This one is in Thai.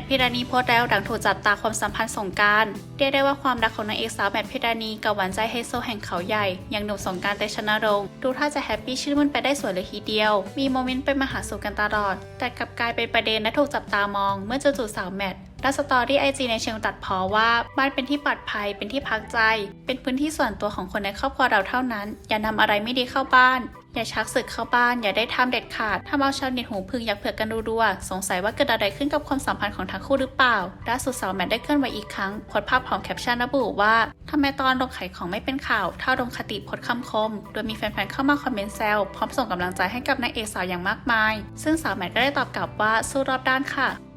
ทพิราณีโพสแล้วดังถูกจับตาความสัมพันธ์สงการเรียกได้ว่าความรักของนางเอกสาวแมทพิราณีกับหวานใจไฮโซแห่งเขาใหญ่อย่างหนุ่มสงการเตชะนรงค์ดูท่าจะแฮปปี้ชื่นมื่นไปได้สวยเลยทีเดียว มีโมเมนต์ไปมาหาสู่กันตลอด แต่กลับกลายเป็นประเด็นและถูกจับตามองเมื่อจู่ๆสาวแมทได้สตอรี่ไอจีในเชิงตัดพอว่าบ้านเป็นที่ปลอดภัยเป็นที่พักใจ เป็นพื้นที่ส่วนตัวของคนในครอบครัวเราเท่านั้น อย่านำอะไรไม่ดีเข้าบ้าน อย่าชักศึกเข้าบ้าน อย่าได้ทำเด็ดขาดทำเอาชาวเน็ตหูพึ่งอยากเผือกกันรัวๆสงสัยว่าเกิดอะไรขึ้นกับความสัมพันธ์ของทั้งคู่หรือเปล่าล่าสุดสาวแมทได้เคลื่อนไหวอีกครั้งโพสภาพพร้อมแคปชั่นระบุว่าทำไมตอนลงไขของไม่เป็นข่าว เท่าลงคติโพสคำคม โดยมีแฟนๆ เข้ามาคอมเมนต์แซวพร้อมส่งกำลังใจให้กับนางเอกสาวอย่างมากมาย ซึ่งสาวแมทก็ได้ตอบกลับว่าสู้รอบด้านค่ะ